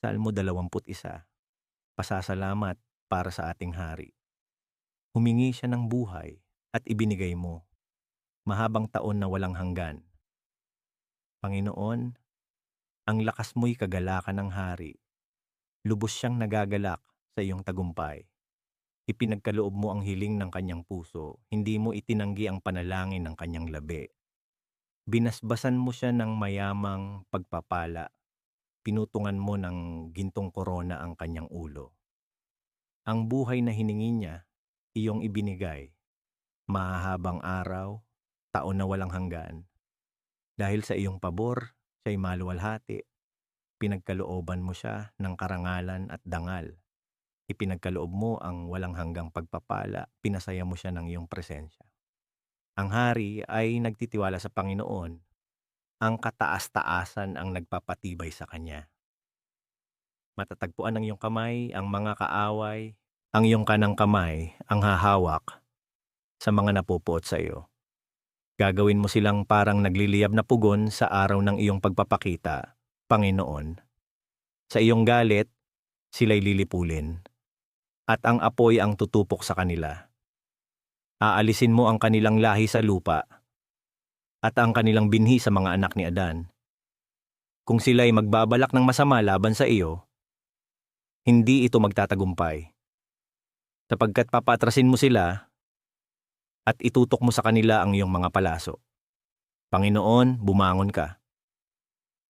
Salmo 21, pasasalamat para sa ating hari. Humingi siya ng buhay at ibinigay mo, mahabang taon na walang hanggan. Panginoon, ang lakas mo'y kagalakan ng hari. Lubos siyang nagagalak sa iyong tagumpay. Ipinagkaloob mo ang hiling ng kanyang puso, hindi mo itinanggi ang panalangin ng kanyang labi. Binasbasan mo siya ng mayamang pagpapala pinutungan mo ng gintong korona ang kanyang ulo. Ang buhay na hiningi niya, iyong ibinigay, mahahabang araw, taon na walang hanggan. Dahil sa iyong pabor, siya'y maluwalhati. Pinagkalooban mo siya ng karangalan at dangal. Ipinagkaloob mo ang walang hanggang pagpapala, pinasaya mo siya ng iyong presensya. Ang hari ay nagtitiwala sa Panginoon ang kataas-taasan ang nagpapatibay sa kanya. Matatagpuan ng iyong kamay ang mga kaaway, ang iyong kanang kamay ang hahawak sa mga napupuot sa iyo. Gagawin mo silang parang nagliliyab na pugon sa araw ng iyong pagpapakita, Panginoon. Sa iyong galit, sila'y lilipulin, at ang apoy ang tutupok sa kanila. Aalisin mo ang kanilang lahi sa lupa, at ang kanilang binhi sa mga anak ni Adan. Kung sila ay magbabalak ng masama laban sa iyo, hindi ito magtatagumpay. Sapagkat papatrasin mo sila at itutok mo sa kanila ang iyong mga palaso. Panginoon, bumangon ka.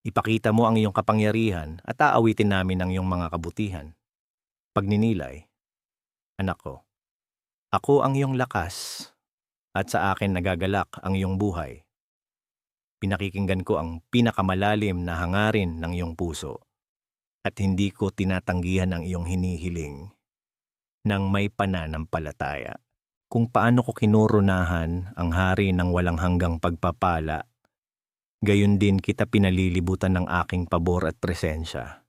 Ipakita mo ang iyong kapangyarihan at aawitin namin ang iyong mga kabutihan. Pagninilay, anak ko, ako ang iyong lakas at sa akin nagagalak ang iyong buhay pinakikinggan ko ang pinakamalalim na hangarin ng iyong puso at hindi ko tinatanggihan ang iyong hinihiling ng may pananampalataya. Kung paano ko kinurunahan ang hari ng walang hanggang pagpapala, gayon din kita pinalilibutan ng aking pabor at presensya.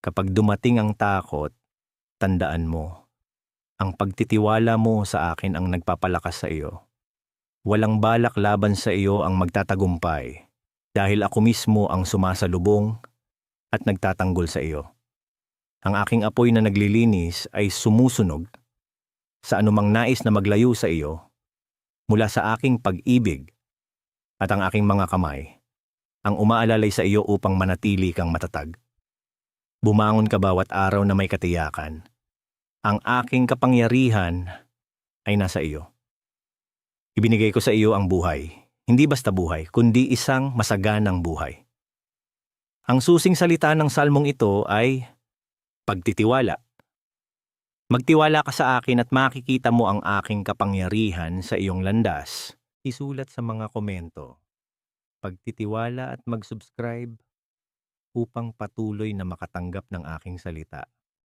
Kapag dumating ang takot, tandaan mo, ang pagtitiwala mo sa akin ang nagpapalakas sa iyo Walang balak laban sa iyo ang magtatagumpay, dahil ako mismo ang sumasalubong at nagtatanggol sa iyo. Ang aking apoy na naglilinis ay sumusunog sa anumang nais na maglayo sa iyo mula sa aking pag-ibig at ang aking mga kamay ang umaalalay sa iyo upang manatili kang matatag. Bumangon ka bawat araw na may katiyakan. Ang aking kapangyarihan ay nasa iyo. Ibinigay ko sa iyo ang buhay, hindi basta buhay, kundi isang masaganang buhay. Ang susing salita ng salmong ito ay pagtitiwala. Magtiwala ka sa akin at makikita mo ang aking kapangyarihan sa iyong landas. Isulat sa mga komento. Pagtitiwala at mag-subscribe upang patuloy na makatanggap ng aking salita.